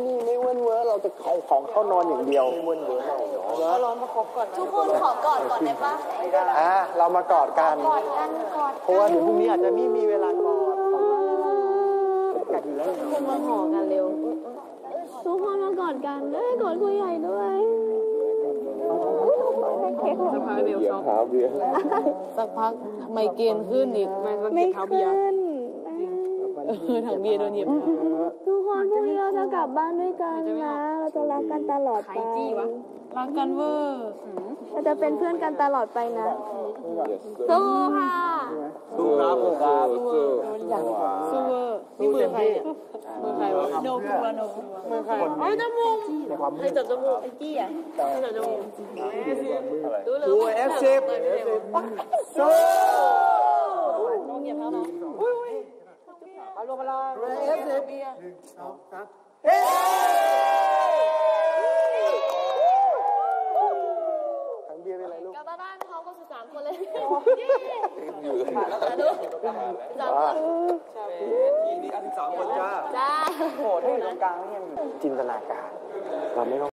นี่ไม่เว้นเว้อเราจะเอาของเข้านอนอย่างเดียวไม่เว้นเว้อเราทุกคนขอกอดก่อนได้ปะอะเรามากอดกันกอดกันกอดเพราะว่าเดี๋ยวพรุ่งนี้อาจจะไม่มีเวลากอดกัดอยู่แล้วคุณมาห่อกันเร็วทุกคนมากอดกันเอ้ยกอดคุยใหญ่ด้วยสักพักเดียวช็อกขาเบียร์สักพักไมเกรนขึ้นอีกแม่งก็ไม่เก็บเท้าเบีขึ้ยร์นเออถังเบียร์โดนเหยียบทุกคนพ ลับบ้านด้วยกันนะ เราจะรักกันตลอดไปรักกันเวอร์เราจะเป็นเพื่อนกันตลอดไปนะสู้ค่ะสู้ครับสู้ครับสู้ซูเวอร์นี่มือใครอะมือใครวะโนบูอะโนบูมือใครเอ้ยจมูกในความมืดจับจมูกไอ้กี้อะให้จับจมูกรู้เลยดูเอฟซีสู้เก็บเท้าน้องอารมณ์อะไรเอฟซี ถังเบียร์เป็นไรลูกกลับบ้านเขาก็สิบสามคนเลยอยู่เลยสาธุสามคนทีนี้อันที่สามคนจ้าจ้าโหดให้ตรงกลางนี่ยังจินตนาการ เราไม่ต้อง